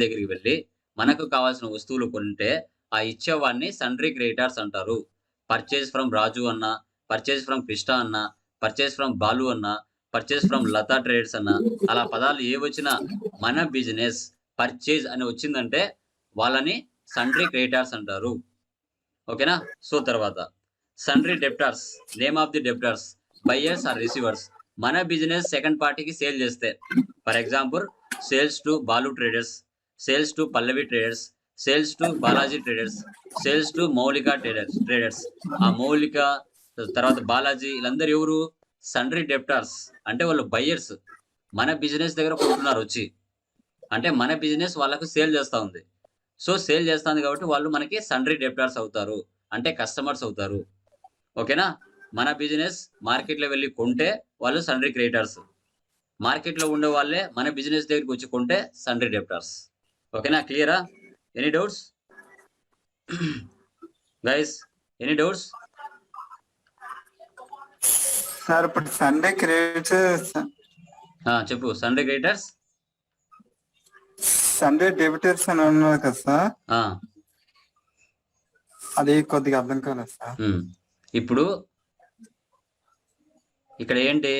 దగ్గరికి వెళ్ళి మనకు కావాల్సిన వస్తువులు కొంటే ఆ ఇచ్చేవాడిని సండ్రీ క్రియేటర్స్ అంటారు. పర్చేజ్ ఫ్రమ్ రాజు అన్న పర్చేజ్ ఫ్రమ్ కృష్ణ అన్న పర్చేజ్ ఫ్రమ్ బాలు అన్న పర్చేజ్ ఫ్రమ్ లతా ట్రేడర్స్ అన్న అలా పదాలు ఏ వచ్చినా మన బిజినెస్ పర్చేజ్ అని వచ్చిందంటే వాళ్ళని సండ్రీ క్రియేటర్స్ అంటారు. ఓకేనా సో తర్వాత sundry debtors name of the debtors buyers or receivers మన బిజినెస్ సెకండ్ పార్టీకి సేల్ చేస్తే for example sales to Balu traders sales to Pallavi traders sales to Balaji traders sales to Moulika traders traders. ఆ మౌలిక తర్వాత బాలాజీ వీళ్ళందరూ ఎవరు? Sundry debtors. అంటే వాళ్ళు బయ్యర్స్. మన బిజినెస్ దగ్గర కొంటున్నారు వచ్చి. అంటే మన బిజినెస్ వాళ్ళకు సేల్ చేస్తూ ఉంది. సో సేల్ చేస్తుంది కాబట్టి వాళ్ళు మనకి సండ్రీ డెప్టర్స్ అవుతారు. అంటే కస్టమర్స్ అవుతారు. ఓకేనా? మన బిజినెస్ మార్కెట్లో వెళ్ళి కొంటే వాళ్ళు సండ్రీ క్రియేటర్స్. మార్కెట్లో ఉండే వాళ్ళే మన బిజినెస్ దగ్గరికి వచ్చి కొంటే సండ్రీ డెప్టర్స్. ఓకేనా? క్లియరా? Any doubts? Guys any doubts? Sir ఇప్పుడు సండే క్రియేట్ చెప్పు. సండ్రీ క్రియేటర్స్ సండే డెబిటర్స్ అని ఉన్నారు కదా సార్. అది కొద్దిగా అర్థం కాలేదు సార్. ఇప్పుడు ఇక్కడ ఏంటి?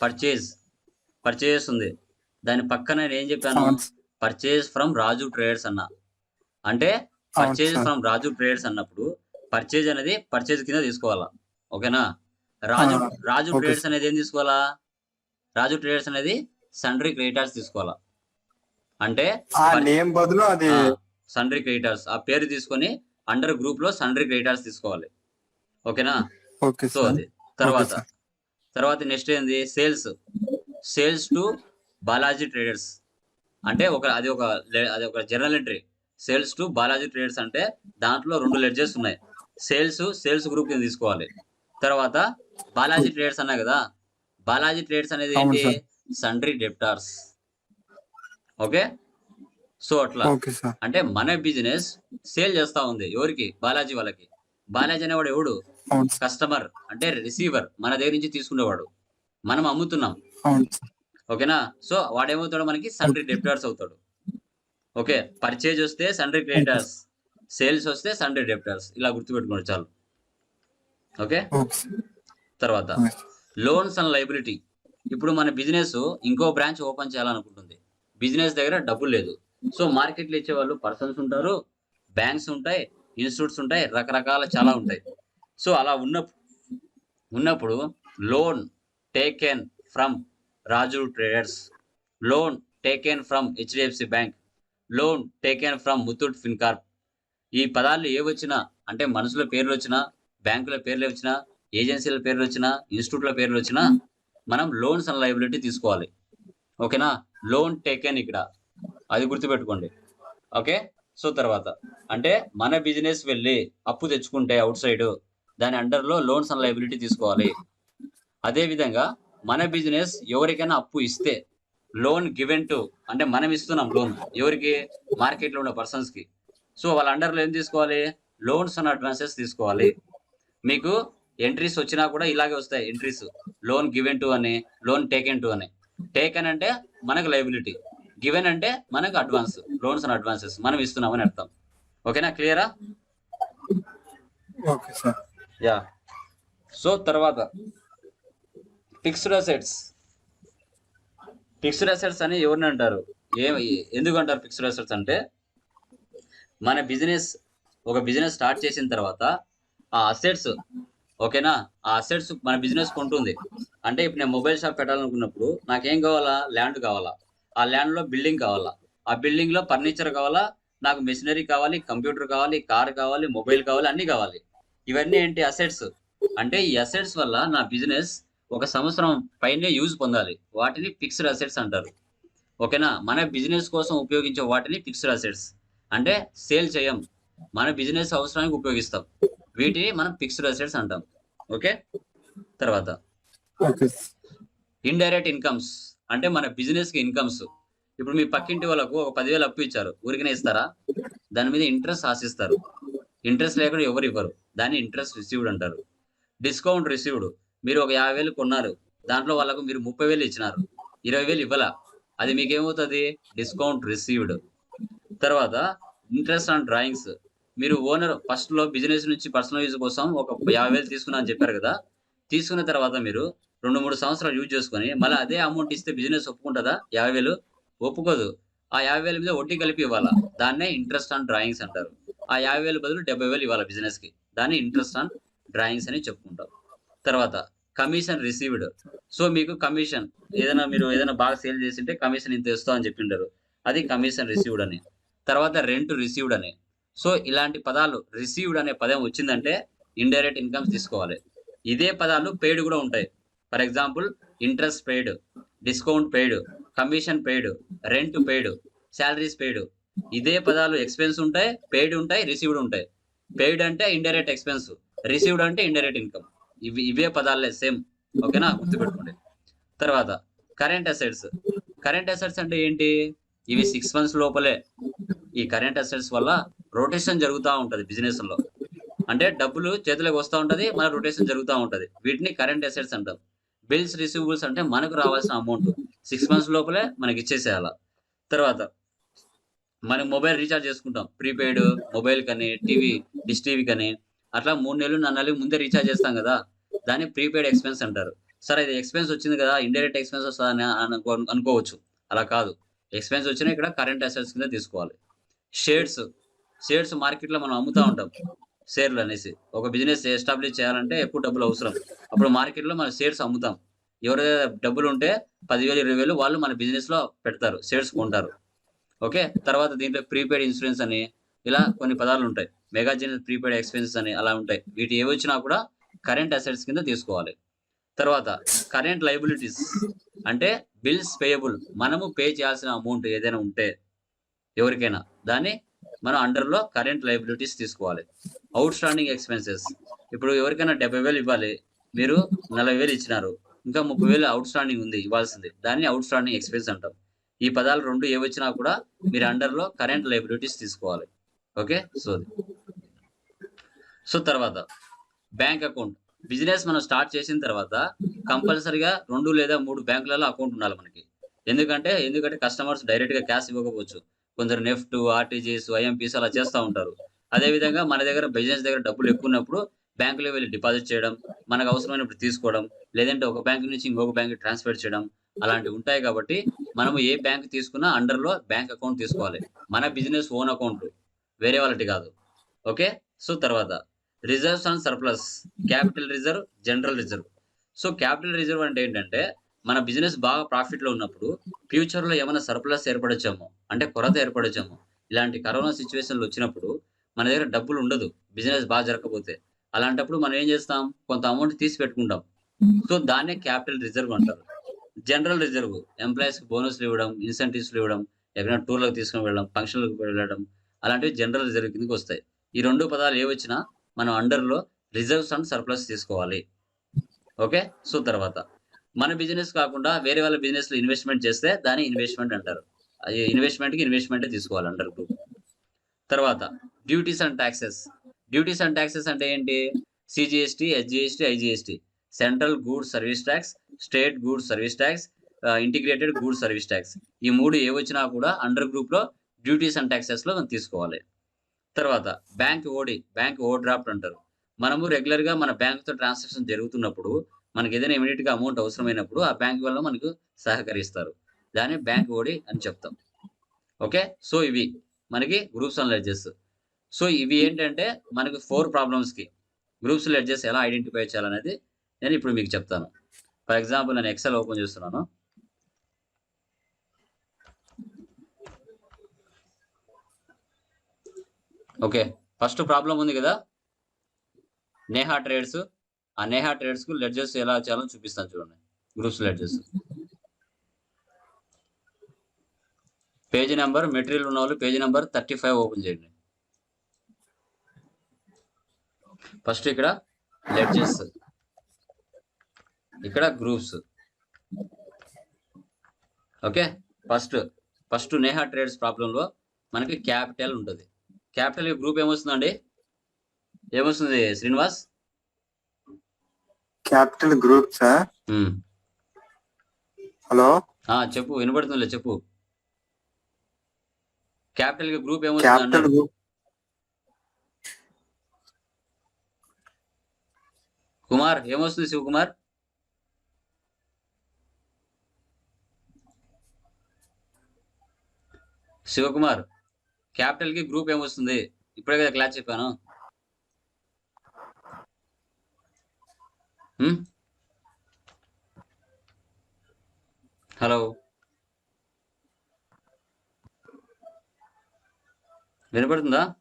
పర్చేజ్ పర్చేజ్ ఉంది. దాని పక్కన నేను ఏం చెప్పాను. పర్చేజ్ ఫ్రమ్ రాజు ట్రేడర్స్ అన్న. అంటే పర్చేజ్. ఫ్రమ్ రాజు ట్రేడర్స్ అన్నప్పుడు పర్చేజ్ అనేది పర్చేజ్ కింద తీసుకోవాలా? ఓకేనా? రాజు రాజు ట్రేడర్స్ అనేది ఏం తీసుకోవాలా? రాజు ట్రేడర్స్ అనేది సండ్రీ క్రియేటర్స్ తీసుకోవాలా? అంటే ఆ నేమ్ బదులు అది సండ్రీ క్రియేటర్స్ ఆ పేరు తీసుకొని అండర్ గ్రూప్లో సండ్రీ క్రియేటర్స్ తీసుకోవాలి. ఓకేనా? ఓకే సో అది. తర్వాత. తర్వాత నెక్స్ట్ ఏంది? Sales sales to Balaji traders అంటే ఒక అది ఒక అది ఒక journal entry sales to Balaji traders అంటే దాంట్లో రెండు లెడ్జెస్ ఉన్నాయి. సేల్స్ సేల్స్ గ్రూప్ కింద తీసుకోవాలి. తర్వాత బాలాజీ ట్రేడర్స్ అన్నా కదా. బాలాజీ ట్రేడర్స్ అనేది ఏంటి? Sundry debtors okay? సో అట్లా. అంటే మన బిజినెస్ సేల్ చేస్తా ఉంది ఎవరికి? బాలాజీ వాళ్ళకి. బాలాజీ అనేవాడు ఎవడు? కస్టమర్ అంటే రిసీవర్ మన దగ్గర నుంచి తీసుకునేవాడు. మనం అమ్ముతున్నాం. ఓకేనా? సో వాడేమవుతాడు మనకి? సండ్రీ డెప్టార్స్ అవుతాడు. ఓకే పర్చేజ్ వస్తే సండ్రీ క్రియేటర్స్ సేల్స్ వస్తే సండ్రీ డెప్టార్స్ ఇలా గుర్తుపెట్టుకోండి చాలు. ఓకే? తర్వాత. లోన్స్ అండ్ లైబిలిటీ ఇప్పుడు మన బిజినెస్ ఇంకో బ్రాంచ్ ఓపెన్ చేయాలనుకుంటుంది. బిజినెస్ దగ్గర డబ్బులు లేదు. సో మార్కెట్లో ఇచ్చే వాళ్ళు పర్సన్స్ ఉంటారు బ్యాంక్స్ ఉంటాయి ఇన్స్టిట్యూట్స్ ఉంటాయి రకరకాల చాలా ఉంటాయి. సో అలా ఉన్న ఉన్నప్పుడు loan taken from Raju traders. Loan taken from HDFC bank. Loan taken from Muthoot Fincorp. ఈ పదాలు ఏ వచ్చినా అంటే మనుషుల పేర్లు వచ్చినా బ్యాంకుల పేర్లు వచ్చినా ఏజెన్సీల పేర్లు వచ్చినా ఇన్స్టిట్యూట్ల పేర్లు వచ్చినా మనం లోన్స్ అండ్ లైబిలిటీ తీసుకోవాలి. ఓకేనా? లోన్ టేకెన్ ఇక్కడ. అది గుర్తుపెట్టుకోండి. ఓకే? సో తర్వాత అంటే మన బిజినెస్ వెళ్ళి అప్పు తెచ్చుకుంటే అవుట్ సైడ్ దాని అండర్లో లోన్స్ అండ్ లైబిలిటీ తీసుకోవాలి. అదేవిధంగా మన బిజినెస్ ఎవరికైనా అప్పు ఇస్తే లోన్ గివెన్ టు అంటే మనం ఇస్తున్నాం లోన్ ఎవరికి? మార్కెట్లో ఉన్న పర్సన్స్కి. సో వాళ్ళ అండర్లో ఏం తీసుకోవాలి? లోన్స్ అండ్ అడ్వాన్సెస్ తీసుకోవాలి. మీకు ఎంట్రీస్ వచ్చినా కూడా ఇలాగే వస్తాయి ఎంట్రీస్ లోన్ గివెన్ టు అని లోన్ టేకెన్ టు అని. టేకెన్ అంటే మనకు లైబిలిటీ గివెన్ అంటే మనకు అడ్వాన్స్ లోన్స్ అండ్ అడ్వాన్సెస్ మనం ఇస్తున్నామని అర్థం. ఓకేనా? క్లియరా ఓకే సార్. యా సో తర్వాత ఫిక్స్డ్ అసెట్స్. ఫిక్స్డ్ అసెట్స్ అని ఎవరిని అంటారు? ఏ ఎందుకు అంటారు ఫిక్స్డ్ అసెట్స్ అంటే? మన బిజినెస్ ఒక బిజినెస్ స్టార్ట్ చేసిన తర్వాత ఆ అసెట్స్ ఓకేనా? ఆ అసెట్స్ మన బిజినెస్ కొంటుంది. అంటే ఇప్పుడు నేను మొబైల్ షాప్ పెట్టాలనుకున్నప్పుడు నాకేం కావాలా? ల్యాండ్ కావాలా? ఆ ల్యాండ్లో బిల్డింగ్ కావాలా? ఆ బిల్డింగ్లో ఫర్నిచర్ కావాలా? నాకు మెషినరీ కావాలి కంప్యూటర్ కావాలి కార్ కావాలి మొబైల్ కావాలి అన్ని కావాలి. ఇవన్నీ ఏంటి అసెట్స్? అంటే ఈ అసెట్స్ వల్ల నా బిజినెస్ ఒక సంవత్సరం పైనే యూజ్ పొందాలి. వాటిని ఫిక్స్డ్ అసెట్స్ అంటారు. ఓకేనా? మన బిజినెస్ కోసం ఉపయోగించే వాటిని ఫిక్స్డ్ అసెట్స్ అంటే సేల్ చేయం. మన బిజినెస్ అవసరానికి ఉపయోగిస్తాం. వీటిని మనం ఫిక్స్డ్ అసెట్స్ అంటాం. ఓకే? తర్వాత. ఇండైరెక్ట్ ఇన్కమ్స్ అంటే మన బిజినెస్కి ఇన్కమ్స్ ఇప్పుడు మీ పక్కింటి వాళ్ళకు ఒక పదివేలు అప్పు ఇచ్చారు. ఊరికనే ఇస్తారా? దాని మీద ఇంట్రెస్ట్ ఆశిస్తారు. ఇంట్రెస్ట్ లేకుండా ఎవరు ఇవ్వరు. దాన్ని ఇంట్రెస్ట్ రిసీవ్డ్ అంటారు. డిస్కౌంట్ రిసీవ్డ్ మీరు ఒక యాభై వేలు కొన్నారు. దాంట్లో వాళ్ళకు మీరు ముప్పై వేలు ఇచ్చినారు. ఇరవై వేలు ఇవ్వాల. అది మీకేమవుతుంది? డిస్కౌంట్ రిసీవ్డ్ తర్వాత ఇంట్రెస్ట్ ఆన్ డ్రాయింగ్స్ మీరు ఓనర్ ఫస్ట్లో బిజినెస్ నుంచి పర్సనల్ యూజ్ కోసం ఒక యాభై వేలు తీసుకున్నా అని చెప్పారు కదా. తీసుకున్న తర్వాత మీరు రెండు మూడు సంవత్సరాలు యూజ్ చేసుకొని మళ్ళీ అదే అమౌంట్ ఇస్తే బిజినెస్ ఒప్పుకుంటుందా? యాభై వేలు? ఒప్పుకోదు. ఆ యాభై వేల మీద వడ్డీ కలిపి ఇవ్వాలా? దాన్నే ఇంట్రెస్ట్ ఆన్ డ్రాయింగ్స్ అంటారు. ఆ యాభై వేలు బదులు డెబ్బై వేలు ఇవ్వాలి బిజినెస్కి? దాన్ని ఇంట్రెస్ట్ ఆన్ డ్రాయింగ్స్ అని చెప్పుకుంటాం. తర్వాత కమిషన్ రిసీవ్డ్ సో మీకు కమిషన్ ఏదైనా మీరు ఏదైనా బాగా సేల్ చేసింటే కమిషన్ ఇంత ఇస్తాం అని చెప్పిండారు. అది కమిషన్ రిసీవ్డ్ అని. తర్వాత రెంట్ రిసీవ్డ్ అని. సో ఇలాంటి పదాలు రిసీవ్డ్ అనే పదం వచ్చిందంటే ఇండైరెక్ట్ ఇన్కమ్స్ తీసుకోవాలి. ఇదే పదాలు పెయిడ్ కూడా ఉంటాయి. For example interest paid discount paid commission paid rent paid salaries paid ఇదే పదాలు ఎక్స్పెన్స్ ఉంటాయి పెయిడ్ ఉంటాయి రిసీవ్డ్ ఉంటాయి. పెయిడ్ అంటే ఇండైరెక్ట్ ఎక్స్పెన్స్ రిసీవ్డ్ అంటే ఇండైరెక్ట్ ఇన్కమ్ ఇవి ఇవే పదాలే సేమ్. ఓకేనా? గుర్తుపెట్టుకోండి. తర్వాత కరెంట్ అసెట్స్. కరెంట్ అసెట్స్ అంటే ఏంటి? ఇవి సిక్స్ మంత్స్ లోపలే. ఈ కరెంట్ అసెట్స్ వల్ల రొటేషన్ జరుగుతూ ఉంటది బిజినెస్లో. అంటే డబ్బులు చేతిలోకి వస్తూ ఉంటది మన రొటేషన్ జరుగుతూ ఉంటది. వీటిని కరెంట్ అసెట్స్ అంటాం. బిల్స్ రిసీవబుల్స్ అంటే మనకు రావాల్సిన అమౌంట్ సిక్స్ మంత్స్ లోపలే మనకి ఇచ్చేసేయాల. తర్వాత మనం మొబైల్ రీఛార్జ్ చేసుకుంటాం. ప్రీపెయిడ్ మొబైల్ కానీ టీవీ డిష్ టీవీ కానీ. అట్లా మూడు నెలలు నాలుగు నెలలు ముందే రీఛార్జ్ చేస్తాం కదా. దాన్ని ప్రీపెయిడ్ ఎక్స్పెన్స్ అంటారు. సరే ఇది ఎక్స్పెన్స్ వచ్చింది కదా ఇండైరెక్ట్ ఎక్స్పెన్స్ వస్తుందని అనుకో అనుకోవచ్చు. అలా కాదు. ఎక్స్పెన్స్ వచ్చినా ఇక్కడ కరెంట్ అసెట్స్ కింద తీసుకోవాలి. షేర్స్ షేర్స్ మార్కెట్లో మనం అమ్ముతా ఉంటాం. షేర్లు అనేసి. ఒక బిజినెస్ ఎస్టాబ్లిష్ చేయాలంటే ఎక్కువ డబ్బులు అవసరం. అప్పుడు మార్కెట్లో మనం షేర్స్ అమ్ముతాం. ఎవరైతే డబ్బులు ఉంటే పదివేలు ఇరవై వేలు వాళ్ళు మన బిజినెస్లో పెడతారు. షేర్స్ కొంటారు. ఓకే తర్వాత దీంట్లో ప్రీపెయిడ్ ఇన్సూరెన్స్ అని ఇలా కొన్ని పదాలు ఉంటాయి మెగాజిన్ ప్రీపెయిడ్ ఎక్స్పెన్సెస్ అని అలా ఉంటాయి. వీటి ఏవి వచ్చినా కూడా కరెంట్ అసెట్స్ కింద తీసుకోవాలి. తర్వాత కరెంట్ లైబిలిటీస్ అంటే బిల్స్ పేయబుల్. మనము పే చేయాల్సిన అమౌంట్ ఏదైనా ఉంటే ఎవరికైనా దాన్ని మనం అండర్లో కరెంట్ లైబిలిటీస్ తీసుకోవాలి. Outstanding expenses. ఇప్పుడు ఎవరికైనా డెబ్బై వేలు ఇవ్వాలి. మీరు నలభై వేలు ఇచ్చినారు. ఇంకా ముప్పై వేలు అవుట్ స్టాండింగ్ ఉంది ఇవ్వాల్సింది. దాన్ని అవుట్ స్టాండింగ్ ఎక్స్పెన్స్ అంటాం. ఈ పదాలు రెండు ఏ వచ్చినా కూడా మీరు అండర్లో కరెంట్ లైబిలిటీస్ తీసుకోవాలి. ఓకే? సో సో తర్వాత బ్యాంక్ అకౌంట్. బిజినెస్ మనం స్టార్ట్ చేసిన తర్వాత కంపల్సరిగా రెండు లేదా మూడు బ్యాంకులలో అకౌంట్ ఉండాలి మనకి. ఎందుకంటే ఎందుకంటే కస్టమర్స్ డైరెక్ట్గా క్యాష్ ఇవ్వకపోవచ్చు. కొందరు నెఫ్ట్ ఆర్టీజీఎస్ ఐఎంపీస్ అలా చేస్తూ ఉంటారు. అదే విధంగా మన దగ్గర బిజినెస్ దగ్గర డబ్బులు ఎక్కువ ఉన్నప్పుడు బ్యాంకులో వెళ్ళి డిపాజిట్ చేయడం మనకు అవసరమైనప్పుడు తీసుకోవడం లేదంటే ఒక బ్యాంక్ నుంచి ఇంకొక బ్యాంక్ ట్రాన్స్ఫర్ చేయడం అలాంటివి ఉంటాయి కాబట్టి మనము ఏ బ్యాంక్ తీసుకున్నా అండర్లో బ్యాంక్ అకౌంట్ తీసుకోవాలి. మన బిజినెస్ ఓన్ అకౌంట్ వేరే వాళ్ళటి కాదు. ఓకే? సో తర్వాత reserves and surplus capital reserve general reserve. So capital reserve అంటే ఏంటంటే మన బిజినెస్ బాగా ప్రాఫిట్లో ఉన్నప్పుడు ఫ్యూచర్లో ఏమైనా సర్ప్లస్ ఏర్పడొచ్చామో అంటే కొరత ఏర్పడొచ్చామో ఇలాంటి కరోనా సిచ్యువేషన్లు వచ్చినప్పుడు మన దగ్గర డబ్బులు ఉండదు బిజినెస్ బాగా జరగకపోతే. అలాంటప్పుడు మనం ఏం చేస్తాం? కొంత అమౌంట్ తీసి పెట్టుకుంటాం. సో దాన్నే క్యాపిటల్ రిజర్వ్ అంటారు. జనరల్ రిజర్వ్ ఎంప్లాయీస్కి బోనస్లు ఇవ్వడం ఇన్సెంటివ్స్లు ఇవ్వడం ఎక్కడైనా టూర్లకు తీసుకుని వెళ్ళడం ఫంక్షన్లకు వెళ్ళడం అలాంటివి జనరల్ రిజర్వ్ కిందకి వస్తాయి. ఈ రెండు పదాలు ఏ వచ్చినా మనం అండర్లో రిజర్వ్స్ అండ్ సర్ప్లస్ తీసుకోవాలి. ఓకే సో తర్వాత. మన బిజినెస్ కాకుండా వేరే వాళ్ళ బిజినెస్లో ఇన్వెస్ట్మెంట్ చేస్తే దాన్ని ఇన్వెస్ట్మెంట్ అంటారు. అది ఇన్వెస్ట్మెంట్కి ఇన్వెస్ట్మెంటే తీసుకోవాలి అండర్ గ్రూప్ తర్వాత duties and taxes duties and taxes అంటే ఏంటి? CGST SGST IGST central goods service tax state goods service tax integrated goods service tax ఈ మూడు ఏ వచ్చినా కూడా అండర్ గ్రూప్లో డ్యూటీస్ అండ్ ట్యాక్సెస్లో మనం తీసుకోవాలి. తర్వాత bank OD bank overdraft అంటారు. మనము రెగ్యులర్గా మన బ్యాంకుతో ట్రాన్సాక్షన్ జరుగుతున్నప్పుడు మనకి ఏదైనా ఇమీడియట్గా అమౌంట్ అవసరమైనప్పుడు ఆ బ్యాంక్ వల్ల మనకు సహకరిస్తారు. దాన్ని బ్యాంక్ ఓడి అని చెప్తాం. ఓకే? సో ఇవి మనకి గ్రూప్స్ అండ్ లెడ్జెస్. సో ఇవి ఏంటంటే మనకు ఫోర్ ప్రాబ్లమ్స్కి గ్రూప్స్ లెడ్జెస్ ఎలా ఐడెంటిఫై చేయాలనేది నేను ఇప్పుడు మీకు చెప్తాను. ఫర్ ఎగ్జాంపుల్ నేను ఎక్సెల్ ఓపెన్ చేస్తున్నాను. ఓకే. ఫస్ట్ ప్రాబ్లం ఉంది కదా? నేహా ట్రేడ్స్. ఆ నేహా ట్రేడ్స్కు లెడ్జెస్ ఎలా చేయాలో చూపిస్తాను చూడండి. Groups ledgers page number material ఉన్న వాళ్ళు page number thirty five open చేయండి. ఫస్ట్ ఇక్కడ లెడ్జెస్ ఇక్కడ groups. Okay? First first Neha trades ప్రాబ్లంలో మనకి క్యాపిటల్ ఉంటుంది. క్యాపిటల్ గ్రూప్ ఏమొస్తుందండి? ఏమొస్తుంది Srinivas? Capital group sir. Hello? చెప్పు వినపడుతుందిలే చెప్పు. క్యాపిటల్ గ్రూప్ ఏమొస్తుంది కుమార్ ఏమొస్తుంది శివకుమార్? శివకుమార్ క్యాపిటల్కి గ్రూప్ ఏమొస్తుంది ఇప్పుడే కదా క్లాస్ చెప్పాను? హలో? వినపడుతుందా?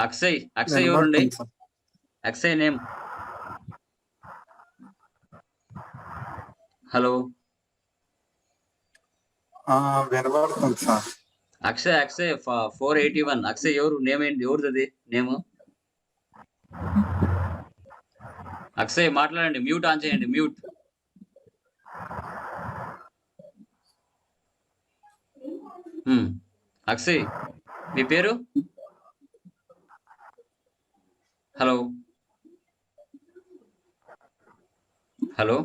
అక్షయ్ అక్షయ్ ఎవరుండి. అక్షయ్ నేమ్. హలో? ఆ, వినబడుతుంది sir. Akshay Akshay four eighty one. Akshay ఎవరు? నేమ్ ఏంటి? ఎవరిది నేమ్? అక్షయ్ మాట్లాడండి. మ్యూట్ ఆన్ చేయండి. మ్యూట్. హ్మ్. అక్షయ్ మీ పేరు? హలో. హలో.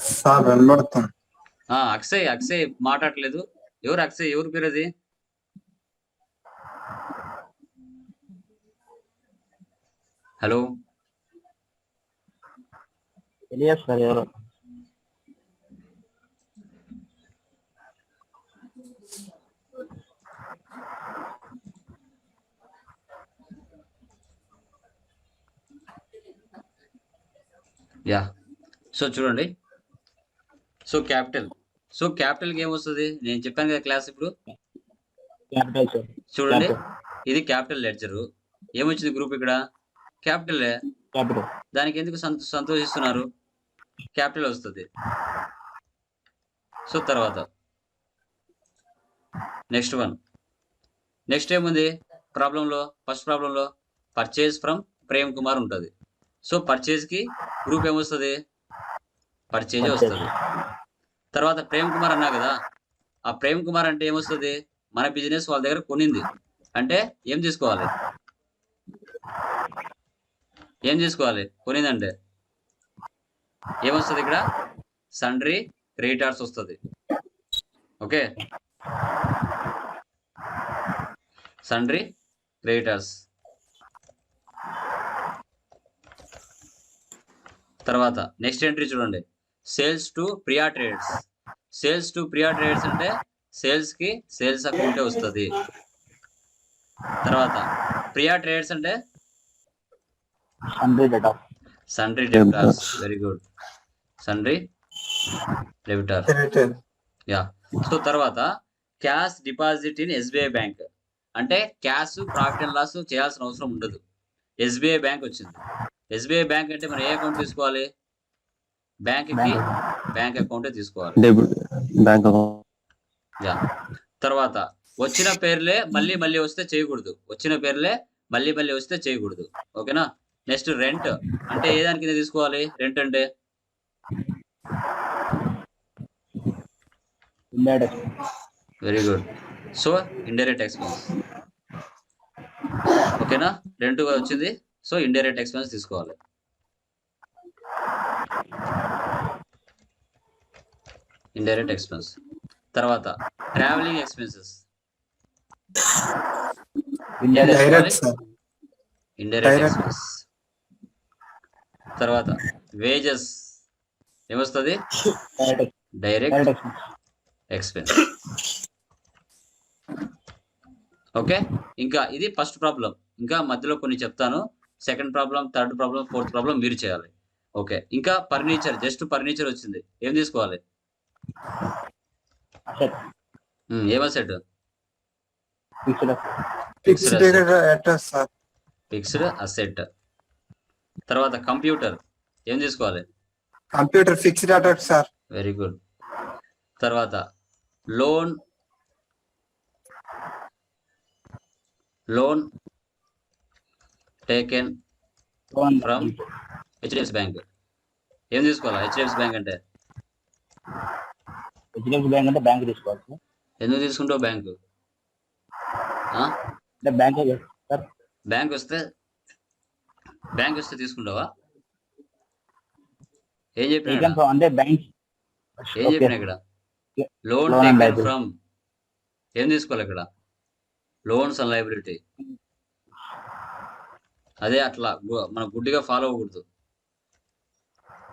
సార్ వినబడుతుంది. అక్షయ్ అక్షయ్ మాట్లాడలేదు. ఎవరు అక్షయ్? ఎవరు పేరు అది? హలో? ఎవరు? యా. సో చూడండి. So capital. సో క్యాపిటల్కి ఏమొస్తుంది నేను చెప్పాను కదా క్లాస్ ఇప్పుడు. చూడండి. ఇది క్యాపిటల్ లెడ్జర్. ఏమొచ్చింది గ్రూప్ ఇక్కడ? క్యాపిటల్? దానికి ఎందుకు సంత సంతోషిస్తున్నారు? క్యాపిటల్ వస్తుంది. సో తర్వాత. Next one. నెక్స్ట్ ఏముంది? ప్రాబ్లంలో ఫస్ట్ ప్రాబ్లంలో పర్చేజ్ ఫ్రమ్ ప్రేమ్ కుమార్ ఉంటుంది. సో పర్చేజ్కి గ్రూప్ ఏమొస్తుంది పర్చేజ్. వస్తుంది. తర్వాత ప్రేమ్ కుమార్ అన్నా కదా ఆ ప్రేమ్ కుమార్ అంటే ఏమొస్తుంది? మన బిజినెస్ వాళ్ళ దగ్గర కొనింది. అంటే ఏం తీసుకోవాలి ఏం తీసుకోవాలి కొనిందంటే ఏమొస్తుంది ఇక్కడ? సండ్రీ క్రెడిటార్స్ వస్తుంది. ఓకే? సండ్రీ క్రెడిటార్స్ తర్వాత నెక్స్ట్ ఎంట్రీ చూడండి. Sales to Priya traders sales to Priya traders అంటే సేల్స్కి సేల్స్ అకౌంటే వస్తుంది. తర్వాత ప్రియా ట్రేడర్స్ అంటే sundry debtors very good sundry debtor yeah so తర్వాత cash deposit in SBI bank అంటే క్యాష్ ప్రాఫిట్ అండ్ లాస్ చేయాల్సిన అవసరం ఉండదు. ఎస్బీఐ బ్యాంక్ వచ్చింది. ఎస్బీఐ బ్యాంక్ అంటే మనం ఏ అకౌంట్ తీసుకోవాలి? బ్యాంక్ బ్యాంక్ అకౌంట్ తీసుకోవాలి. బ్యాంక్ తర్వాత వచ్చిన పేర్లే మళ్ళీ మళ్ళీ వస్తే చేయకూడదు. వచ్చిన పేర్లే మళ్ళీ మళ్ళీ వస్తే చేయకూడదు. ఓకేనా? నెక్స్ట్ రెంట్ అంటే ఏ దాని కింద తీసుకోవాలి? రెంట్ అంటే? Very good. So indirect expense. ఓకేనా? రెంట్ వచ్చింది. సో ఇండైరెక్ట్ ఎక్స్పెన్స్ తీసుకోవాలి. ఇండైరెక్ట్ ఎక్స్పెన్స్ తర్వాత ట్రావెలింగ్ ఎక్స్పెన్సెస్ ఇండైరెక్ట్. ఎక్స్పెన్స్ తర్వాత వేజెస్ ఏమొస్తుంది? డైరెక్ట్ ఎక్స్పెన్స్ ఓకే ఇంకా ఇది ఫస్ట్ ప్రాబ్లం ఇంకా మధ్యలో కొన్ని చెప్తాను. Second problem third problem fourth problem మీరు చేయాలి. ఓకే ఇంకా ఫర్నిచర్ జస్ట్ ఫర్నిచర్ వచ్చింది. ఏం తీసుకోవాలి? అసెట్ ఉమ్, ఏం asset. Fixed address sir. Fixed asset. తర్వాత కంప్యూటర్ ఏం తీసుకోవాలి computer fixed address sir. Very good. తర్వాత loan loan taken loan. From? HDFC bank. ఏం తీసుకోవాలా హెచ్డిఎఫ్సి బ్యాంక్ అంటే? హెచ్డిఎఫ్సి బ్యాంక్ అంటే బ్యాంక్ తీసుకోవాలి సార్. ఎందుకు తీసుకుంటావు బ్యాంకు? అంటే బ్యాంక్ సార్? బ్యాంక్ వస్తే బ్యాంక్ వస్తే తీసుకుంటావా? ఏం చెప్పినా అంటే బ్యాంక్ ఏం చెప్పినా ఇక్కడ? Loan taken. ఫ్రమ్ ఏం తీసుకోవాలి ఇక్కడ? లోన్స్ అండ్ లైబిలిటీ అదే అట్లా మనం గుడ్డిగా ఫాలో అవ్వకూడదు.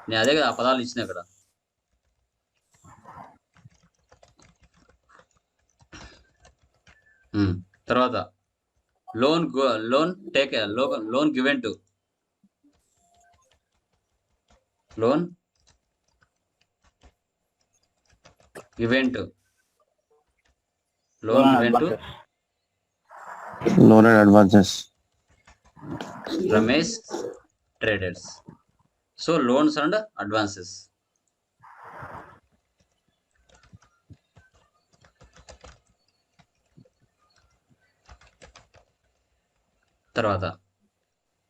నేను అదే కదా ఆ పదాలు ఇచ్చిన ఇక్కడ. తర్వాత loan loan take loan given to. Loan given to. Loan given to. Loan and advances. Ramesh traders. So loans and advances. తర్వాత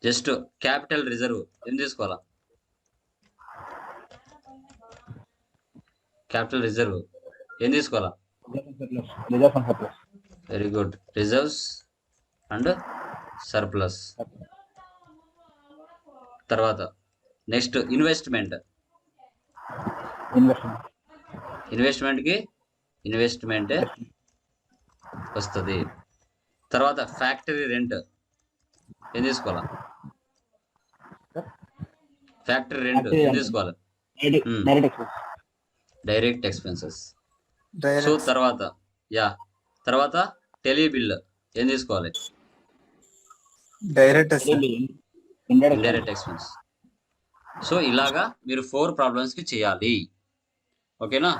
జస్ట్ క్యాపిటల్ రిజర్వ్ ఏం తీసుకోవాలా? క్యాపిటల్ రిజర్వ్ ఏం తీసుకోవాలా? Very good reserves and surplus తర్వాత next investment investment ఇన్వెస్ట్మెంట్కి ఇన్వెస్ట్మెంటే వస్తుంది. తర్వాత ఫ్యాక్టరీ రెంట్ ఏం తీసుకోవాలా? ఫ్యాక్టరీ Factory ఏం. తీసుకోవాలి. Direct expense direct expenses so direct తర్వాత యా. తర్వాత టెలి బిల్ ఏం తీసుకోవాలి? Direct indirect indirect expense so ఇలాగా మీరు ఫోర్ ప్రాబ్లమ్స్కి చేయాలి. ఓకేనా?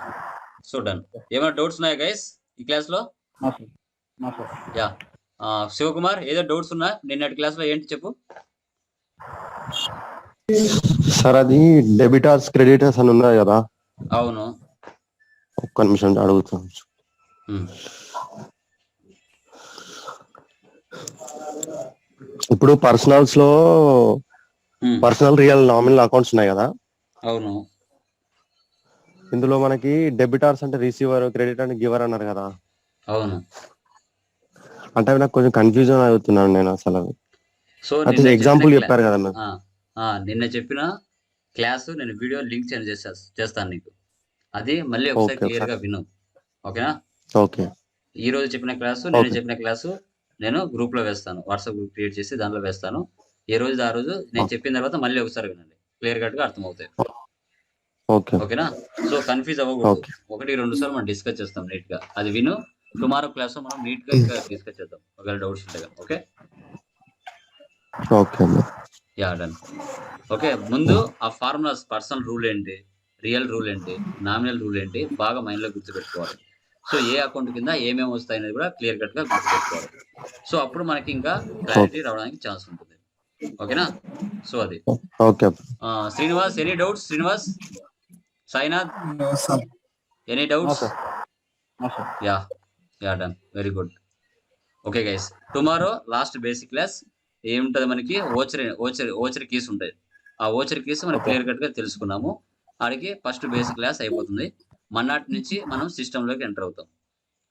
సో డన్ ఏమైనా డౌట్స్ ఉన్నాయా గైస్ ఈ క్లాస్లో? యా. శివకుమార్ ఏదో డౌట్స్ ఉన్నా నిన్నటి క్లాస్లో ఏంటి చెప్పు. సార్ అది డెబిటార్స్ క్రెడిటర్స్ అని ఉన్నాయి కదా. అవును. ఒక్క నిమిషం అడుగుతాను ఇప్పుడు పర్సనల్స్లో పర్సనల్ రియల్ నామినల్ అకౌంట్స్ ఉన్నాయి కదా. అవును. ఇందులో మనకి డెబిటార్స్ అంటే రిసీవర్ క్రెడిట్ అంటే గివర్ అన్నారు కదా. అవును. అంటే నాకు కొంచెం కన్ఫ్యూజన్ అవుతున్నాను నేను అసలు. సో ఎగ్జాంపుల్ చెప్పారు కదా మీరు నిన్న చెప్పిన క్లాస్ నేను వీడియో లింక్ సెండ్ చేస్తా చేస్తాను నీకు. అది మళ్ళీ ఒకసారి క్లియర్గా విను. ఓకేనా? ఓకే. ఈ రోజు చెప్పిన క్లాసు నేను. చెప్పిన క్లాసు నేను గ్రూప్లో వేస్తాను. వాట్సాప్ గ్రూప్ క్రియేట్ చేసి దాంట్లో వేస్తాను. ఏ రోజు ఆ రోజు నేను. చెప్పిన తర్వాత మళ్ళీ ఒకసారి వినండి. క్లియర్ కట్గా అర్థమవుతాయి ఓకే. ఓకేనా? సో కన్ఫ్యూజ్ అవ్వకూడదు. ఒకటి రెండు సార్లు మనం డిస్కస్ చేస్తాం నీట్గా. అది విను టుమారో క్లాస్లో మనం నీట్గా ఇంకా డిస్కస్ చేద్దాం ఒకవేళ డౌట్స్ ఉంటే కదా okay? Okay yeah done. Okay ముందు ఆ ఫార్ములాస్ పర్సనల్ రూల్ ఏంటి? రియల్ రూల్ ఏంటి? నామినల్ రూల్ ఏంటి? బాగా మైండ్లో గుర్తుపెట్టుకోవాలి. సో ఏ అకౌంట్ కింద ఏమేమి వస్తాయి అనేది కూడా క్లియర్ కట్గా గుర్తుపెట్టుకోవాలి. సో అప్పుడు మనకి ఇంకా క్లారిటీ రావడానికి ఛాన్స్ ఉంటుంది. ఓకేనా? సో అది. Okay Srinivas any doubts Srinivas? Sainath? No sir any no doubts sir no sir yeah. Yeah done very good okay guys tomorrow last basic class ఏముంటది మనకి? ఓచరి ఓచరి ఓచరి కీస్ ఉంటాయి. ఆ ఓచరి కీస్ మనం క్లియర్ కట్గా తెలుసుకున్నాము. ఆడికి ఫస్ట్ బేసిక్ క్లాస్ అయిపోతుంది. మన్నాటి నుంచి మనం సిస్టమ్లోకి ఎంటర్ అవుతాం.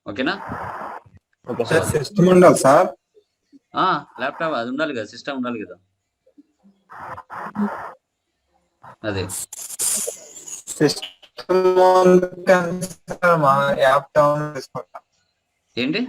ఓకేనా? సిస్టమ్ ఉండాలి సార్ ఆ ల్యాప్టాప్ అది ఉండాలి కదా సిస్టమ్ ఉండాలి కదా. అదే. సిస్టమ్ సార్ మా యాప్ డౌన్లోడ్ చేసుకుంటాం. ఏంటి?